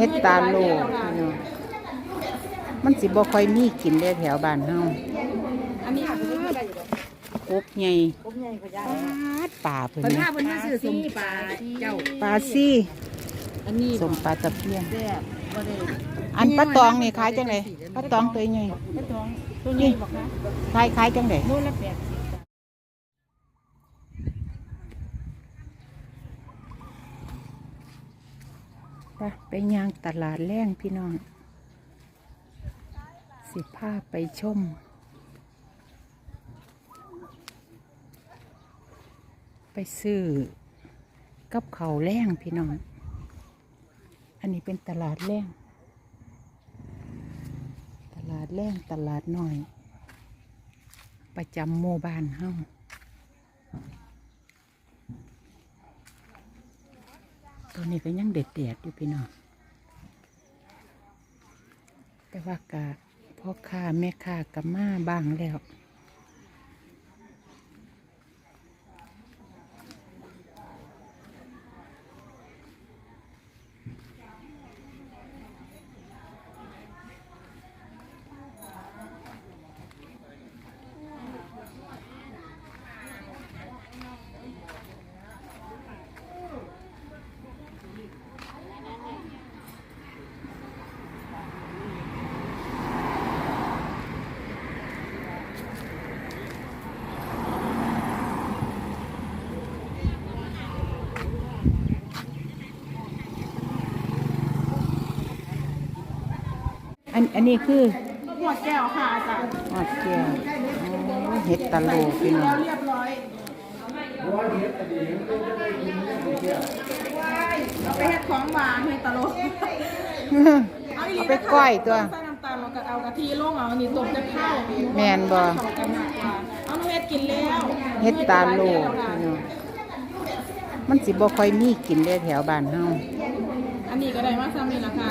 เฮ็ดตาโลกพี่น้องมันสิบ่ค่อยมีกินได้แถวบ้านเฮาอันนี้ค่ะคุณพี่ได้อยู่ดอกกบใหญ่กบใหญ่กว่าใหญ่ปาดป่าเพิ่นเพิ่นนะว่าเพิ่นมาซื้อสมปลาเจ้าปลาซี่อันนี้สมปลาตะเพียนแซ่บบ่ได้อันปลาตองนี่ขายจังไดปลาตองตัวใหญ่ปลาตองตัวนี้บอกคะขายขายจังไดโลละแปไปย่างตลาดแรงพี่น้อง สิพาไปชม ไปซื้อกับเขาแรงพี่น้อง อันนี้เป็นตลาดแรงตลาดแรงตลาดหน้อย ประจำหมู่บ้านเฮา ตัวนี้ก็ยังเด็ดเดียดอยู่พี่น้อง แต่ว่ากะพ่อค้าแม่ค้ากะมาบ้างแล้ว นอันนี้คือหัวแก้วค่ะอาจารย์หอดแก้วอ๋อเห็ดตะโลพี่น้องเรียบร้อยเอาไปเฮ็ดของหวานให้ตลกเอาไปก้อยตัวใส่น้ำตาลแล้วก็เอากะทิลงเอาอันนี้ต้มจะเข้าแม่นบ่เข้ากันมากกว่าเอาน้องเฮ็ดกินแล้วเห็ดตาโลพี่น้องมันสิบ่ค่อยมีกินได้แถวบ้านเฮาอันนี้ก็ได้มาซ้ำนี่แหละค่ะ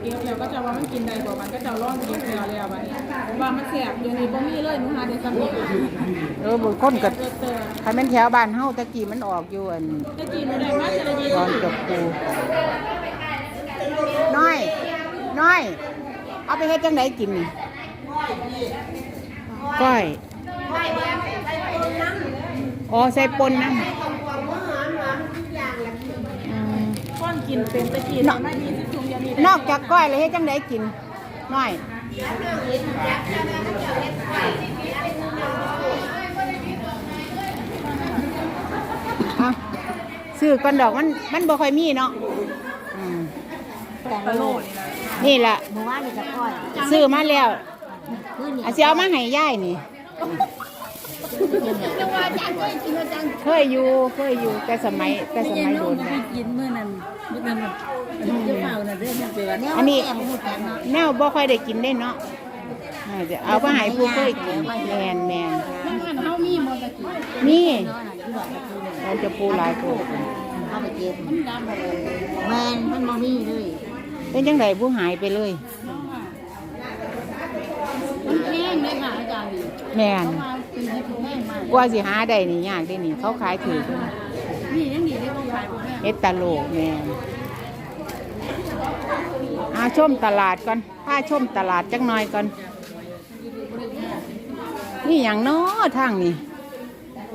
เพราะว่าหนูไปเก็บแล้วก็จะว่ามันกินได้บ่มันก็จะร้องเก็บแล้วแล้วบัดนี้ว่ามันแซ่บเดี๋ยวนี้บ่มีเลยหนูหาได้ซ้ำนี่เออบางคนก็เจอเจอใครแม่นแถวบ้านเฮาตะกี้มันออกอยู่อันตะกี้หนูได้มาจะได้ยินตอนจบปูน้อยน้อย เอาไปเฮ็ดจังไดกินนี่ก้อยอ๋อใส่ปนน้ำอืม ก้อนกินเป็นตะกี้ได้มา20ถุงเดี๋ยวนี้ได้นอกจากก้อยแล้วเฮ็ดจังไดกินน้อยอะซื้อก่อนดอกมันมันบ่ค่อยมีเนาะอืมตะโลดนี่แหละหมู่บ้านนี่ก็ก้อยซื้อมาแล้วพื้นนี่อาเสียวมาให้ย่ายนี่ จังว่าจังก็กินว่าจังเคยอยู่เคยอยู่แต่สมัยแต่สมัยโดนไปนะกินมื้อนั้นมื้อนั้นเจ้าเฝ้าน่ะเด้อมันเปว่าแนวอันนี้แก้มหูจักเนาะแนวบ่ค่อยได้กินได้เนาะเออจะเอามาให้ผู้เคยกินแมนแมนมันมันเฮามีบ่ตะกี้นี่เนาะน่ะที่บอกว่าคือเนี่ยเราจะปูหลายโพดเอาไปเก็บมันดำบ่เลยแม่นมันบ่มีเลยเป็นจังไดผู้หายไปเลยมันแพงเลยค่ะอาจารย์แมนมา เป็นให้แพงมากกว่าสิหาได้นี่ยากได้นี่เขาขายถือนี่ยังดีได้บ่ขายบ่แพงเอดตาโลกแมนอาชมตลาดก่อนพาชมตลาดจักหน่อยก่อน นี่อย่างน้อทางนี่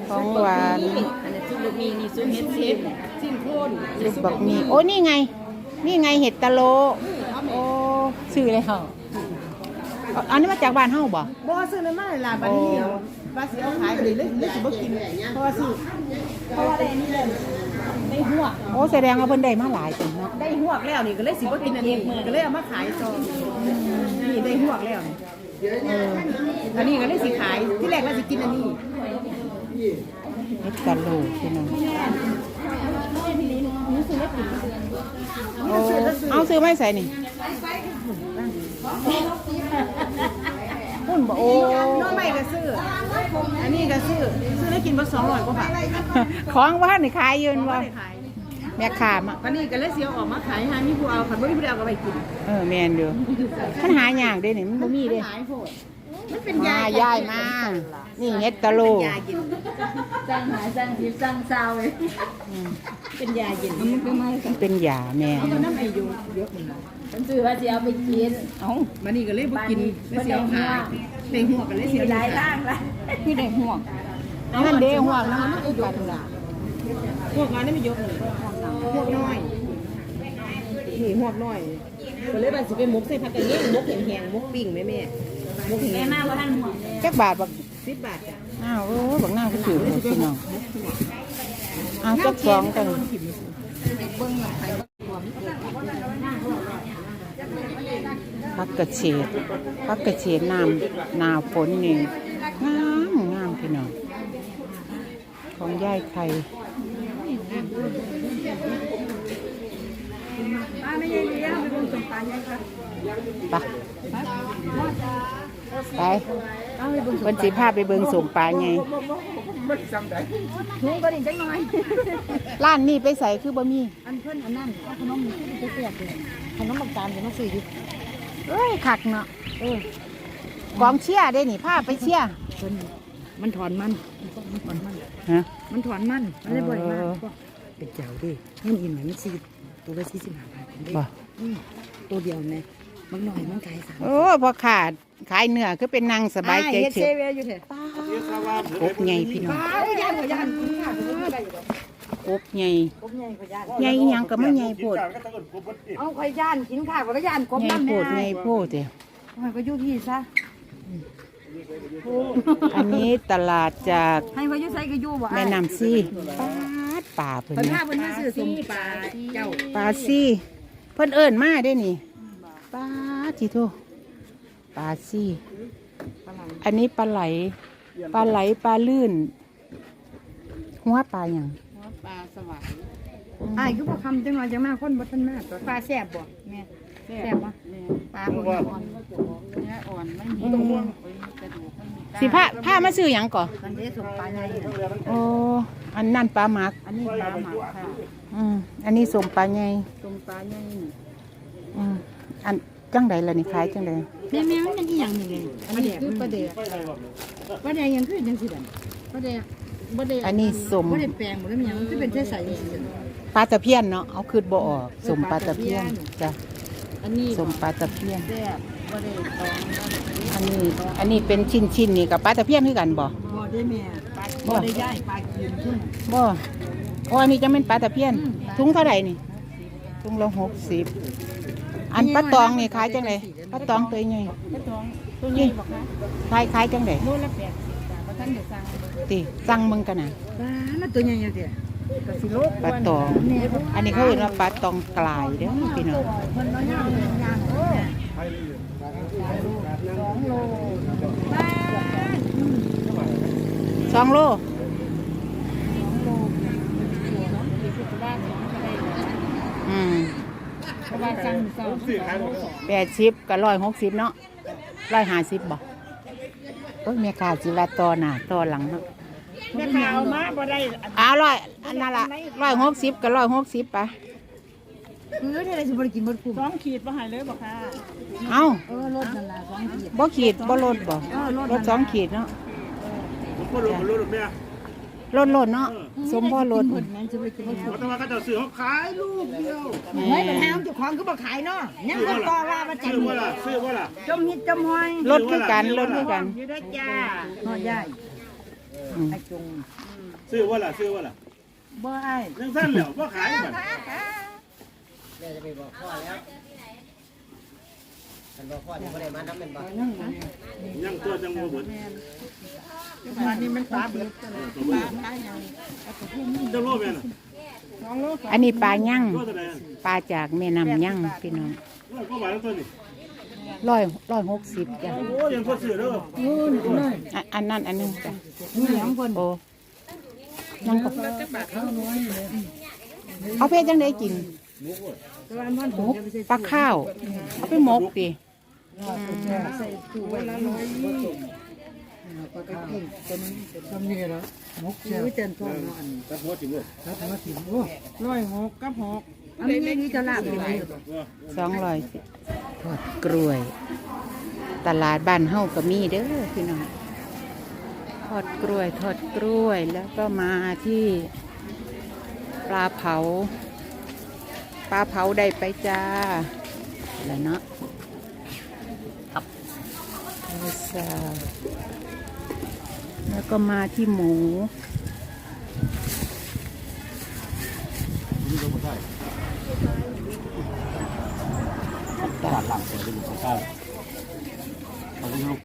ของหวานอันนี้ซุปลูกมีนี่ซุปเฮ็ดเซฟซิมโคนลูกบักมี โอ้นี่ไง นี่ไงเห็ดตะโล โอ้ซื้อเลยเหรอเอาอันนี้มาจากบ้านเฮาบ่บ่ซื้อเลยมาหลายบัดนี้ว่าสิเอาขายเลยเลยเลยสิบ่กินเพราะว่าซื้อเพราะว่าได้อันนี้เลยได้หัวโอ้แสดงว่าเพิ่นได้มาหลายจังเนาะได้หวกแล้วนี่ก็เลยสิบ่กินอันนี้ก็เลยเอามาขายซองนี่ได้หวกแล้วนี่เอออันนี้ก็เลยสิขายที่แรกว่าสิกินอันนี้เห็ดตะโลพี่น้องโอ้เอาซื้อไม่ใส่นี่ พุ่นบ่โอ้น้องใหม่ก็ซื้อ อันนี้ก็ซื้อ ซื้อแล้วกินบ่200กว่าบาทของว่านี่ขายอยืนบ่บ่ได้ขายแม่ค้ามาวันนี้ก็เลยสิเอาออกมาขายให้มีผู้เอาคันบ่มีผู้เอาก็ไปกิน เออแม่นเด้อมันหายากเด้นี่มันบ่มีเด้หลายโพดมันเป็นมายาย่ายมา นี่เฮ็ดตะโลยาเย็นสร้างหายสร้างทิพย์สร้างเศร้าเลยอืมเป็นยาเย็นมันเป็นไม้มันเป็นยาแม่เอาน้ำไออยู่เยอะ มันซื้อว่าจะเอาไปกินเอ้ามันนี่ก็เลยบ่กินไม่เสียวขายในหัวกันเลยเสียวหลายร่างละพี่ได้ห่วงนั่นเด้ห่วงนะมันก็กันล่ะพวกงานนี่ไม่ยกเลยพวกน้อยนี่พวกน้อยก็เลยว่าสิไปมุกใส่ผักกระเทียมมุกแห้งๆมุกปิ้งแม่แม่มุกแห้แม่งมาว่าท่านหัวจักบาทบักสิบบาทจ้ะอ้าวโอ้บักหน้าก็ถือเลยพี่น้องอ้าวจักสองกัน พักกระเฉดพักกระเฉดน้ำนาฝนนี่งามงามพี่น้องของย่ายไข่ไปไปเพิ่นสิพาไปเบิงสมปลาไงถุงก็ดิ่งจังหน่อยร้านนี้ไปใส่คือบ่มีอันเพิ่อนอันนั้นเอาขนมไปเปียกเลยขนมบางจานจะต้องซื้ออยู่ เอ้ยคักเนาะเออกองเชียร์ได้นี่พาไปเชียร์เพิ่นมันถอนมันมันถอนมันฮะ มันถอนมันมันเลยบ่อยมากเออเป็นเจ้าดิเงินอิ่มไหมมันสี่ตัวละสี่สิบห้าบาทเด้บ่ อืมตัวเดียวแม่บางหน่อยมันขายสามโอ้พอขาดขายเนื้อคือเป็นนางสบายใจเฮ็ดเฉเซยเว่นอยู่เถอะกบใหญ่พี่น้องอ้าวย่านหัวย่านคุณข้าวคุณ กบใหญ่กบใหญ่กว่าย่านใหญ่อีหยังก็ไม่ใหญ่โพดเอาข่อยย่านกินข้าวก็ย่านกบใหญ่น้ำโพแม่ดใหญ่โพดเด้อมันก็อยู่ที่ซะอันนี้ตลาดจากให้เขาอยู่ใส่ก็อยู่บ่แม่น้ำซี่ปาดป่าเพิ่นเพิ่นนี่พาเพิ่นมาซื้อสมปลาเจ้าปลาซี่เพิ่นเอิ้นมาได้นี่ปลาจิโทปลาซี่อันนี้ปลาไหลปลาไหลปลาลื่น หัวปลาอย่างปลา สวายอ้ายคือบ่คำจังหน่อยจังมาคนบ่ทันมาตัวปลาแซ่บบ่แม่แซ่บบ่ปลาบ่อ่อนเนื้ออ่อนมันมีกระดูกมันมีสิผ้าผ้ามาซื้ออย่างก่อมันได้สมปลาใหญ่โอ้อันนั่นปลาหมักอันนี้ปลาหมักค่ะอืมอันนี้สมปลาใหญ่สมปลาใหญ่นี่อืมอันจังใดล่ะนี่ขายจังใดแม่แม่มันเป็นอีหยังนี่เลยอันนี้คือปลาเดือปลาแดงยังคือจังซี่ดันปลาแดง บ่ได้อันนี้สมบ่ได้แปลงบ่ได้หยังคือเป็นใสๆจังซี่ปลาตะเพียนเนาะเอาคืดบ่ออกสมปลาตะเพียนจ้ะอันนี้สมปลาตะเพียนแซ่บบ่ได้ตองอันนี้อันนี้เป็นชิ้นชิ้นๆนี่กับปลาตะเพียนคือกันบ่บ่ได้แม่ปลาบ่ได้ย่ายปลากินขึ้นบ่อ๋ออันนี้จะเป็นปลาตะเพียนถุงเท่าไหร่นี่ถุงละหกสิบอันปลาตองนี่ขายจังไดปลาตองตัวใหญ่ปลาตองตัวใหญ่บ่คะขายขายจังไดโลละ80บา ทบ่ทันได้สั่งติสั่งมึงกันนะปลามันตัวใหญ่จังซี่ก็สิโลกปลาตอง อันนี้เขาเรียกว่าปลาตองกลายเด้อพี่น้องเพิ่นน้อยๆเป็นย่างโอ้สองโลปลาสองโลสองโลอืมเพระว่าสั่งเซาซื้อขายบ่แปดสิบกับร้อยหกสิบเนาะร้อยห้าสิบบ่ อ้ยแม่ค้าจิว่าต่อหน้าต่อหลังเนาะแม่ข่าวมาบ่ได้อ้าวร้อยอันนั้นละร้อยหกสิบกับร้อยหกสิบไปคือได้สิบ่ได้กินบ่คุ้มสองขีดมาหายเลยบ่ค่ะเอ้าเออรถนั่นล่ะสองขีดบ่ขีดบ่ลดบ่เออลดลดสองขีดเนาะก็รู้รู้รู้เนี่ย ลดลดเนาะสมพ่อลดเพิ่นแม่นสิบ่ได้กินบ่คุ้มเพราะว่าเขาจะซื้อเขาขายลูกเดียวเฮ้ยปัญหาของเจ้าของคือบ่ขายเนาะยังเพิ่นต่อว่ามาจัซื้งอว่าล่ะซื้อว่าล่ะจมหิดจมหอยลดคือกันลดคือกันอยู่ได้จ้าเนาะยายอืมไอ้จงซื้อว่าล่ะซื้อว่าล่ะบ่อ้ายยังสั้นแล้วว่าขายแบ บยังตัวจังโมบุญวันนี้มันปลาเบิดจังโลแม่น่ะอันนี้ปลายั่งตัวเท่าไหร่ปลาจากแม่น้ำยั่งพี่น้องร้อยกว่าบาทแล้วตัวนี้ร้อยร้อยหกสิบจ้ะโอ้ยังพอซื้อเด้ออะอันนั้นอันนึงจ้ะนี่หยังเพิ่นโอ้ยังก็เอาเพชรจังได้กินแต่ว่ามันผมจะไปใส่ปลาข้าว เอาไปหมกดิ ใส่ตู้ไว้ละร้อยยี่สิบปลาข้าวจนจำนี่แล้วมกเชียต็มนาะอัรับหัถิ่เลยรับหัวถิ่นโอ้ร้อยหกกับหกอันนี้นี่จะละเป็นไงสองร้อยทอดกล้วย ตลาดบ้านเฮาก็มีเด้อพี่น้องทอดกล้วยทอดกล้วยแล้วก็มาที่ปลาเผา ปลาเผาได้ไปจ้าแล้วเนาะ แล้วก็มาที่หมูตลดหลังเป็นลูกข้าว